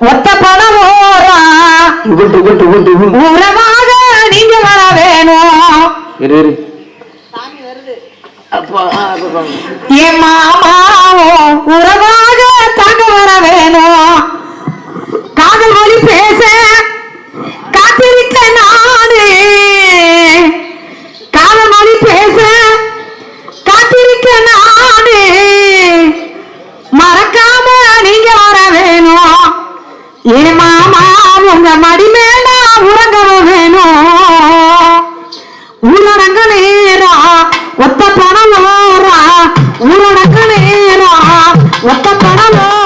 ஒத்த பணம் ஓரா. உரமாக நீங்க வர வேணும். இரு இரு. அப்பா. என் மாமா ஊரடங்க நேரா ஒத்த பணம் ஊரடங்க நேரா ஒத்த பணம்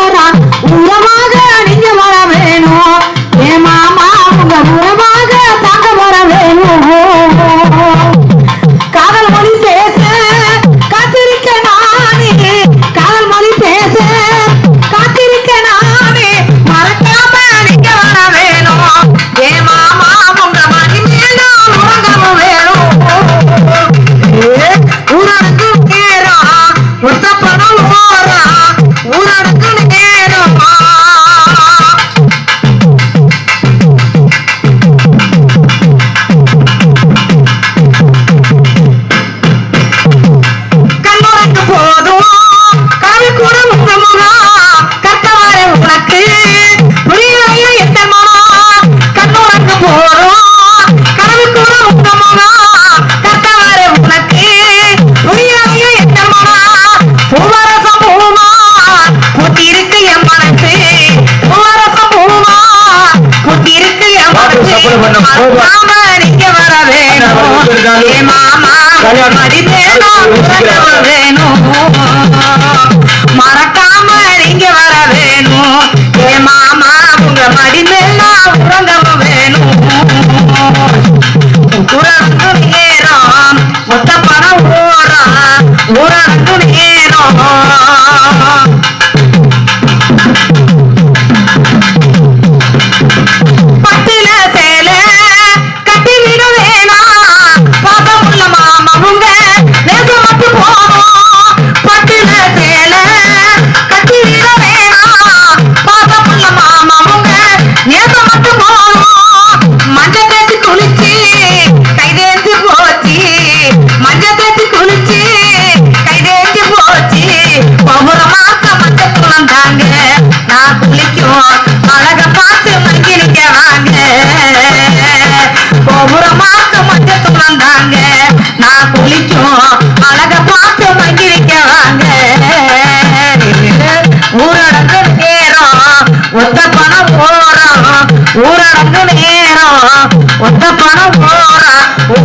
பொட்டிருக்கு மாமா நீங்க வர வேணும். மாமா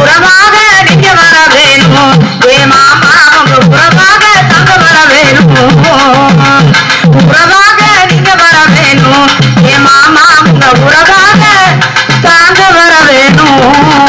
உறவாக நீங்க வர வேணும் ஏ மாமா உங்க உறவாக தங்க வர வேணும் உறவாக நீங்க வர வேணும் ஏ மாமா உங்க உறவாக தாங்க வர வேணும்